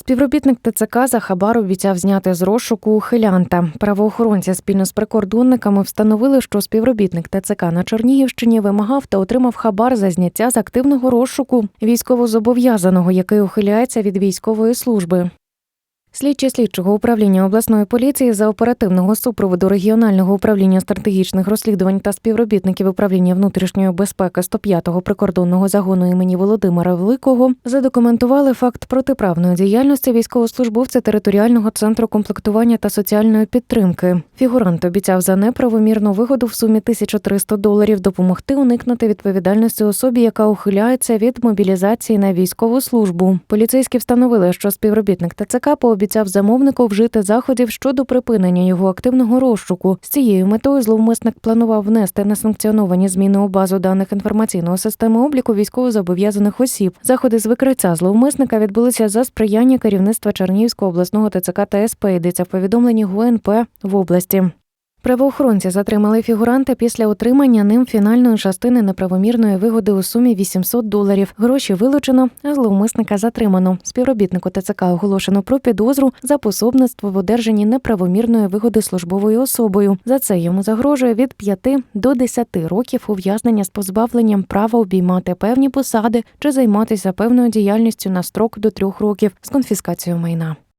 Співробітник ТЦК за хабар обіцяв зняти з розшуку ухилянта. Правоохоронці спільно з прикордонниками встановили, що співробітник ТЦК на Чернігівщині вимагав та отримав хабар за зняття з активного розшуку військовозобов'язаного, який ухиляється від військової служби. Слідчі слідчого управління обласної поліції за оперативного супроводу регіонального управління стратегічних розслідувань та співробітників управління внутрішньої безпеки 105-го прикордонного загону імені Володимира Великого задокументували факт протиправної діяльності військовослужбовця територіального центру комплектування та соціальної підтримки. Фігурант обіцяв за неправомірну вигоду в сумі 1300 доларів допомогти уникнути відповідальності особі, яка ухиляється від мобілізації на військову службу. Поліцейські встановили, що співробітник ТЦК пообіцяв замовнику вжити заходів щодо припинення його активного розшуку. З цією метою зловмисник планував внести несанкціоновані зміни у базу даних інформаційного системи обліку військовозобов'язаних осіб. Заходи з викриття зловмисника відбулися за сприяння керівництва Чернігівського обласного ТЦК та СП. Йдеться в повідомленні ГУНП в області. Правоохоронці затримали фігуранта після отримання ним фінальної частини неправомірної вигоди у сумі 800 доларів. Гроші вилучено, а зловмисника затримано. Співробітнику ТЦК оголошено про підозру за пособництво в одержанні неправомірної вигоди службовою особою. За це йому загрожує від 5 до 10 років ув'язнення з позбавленням права обіймати певні посади чи займатися певною діяльністю на строк до 3 років з конфіскацією майна.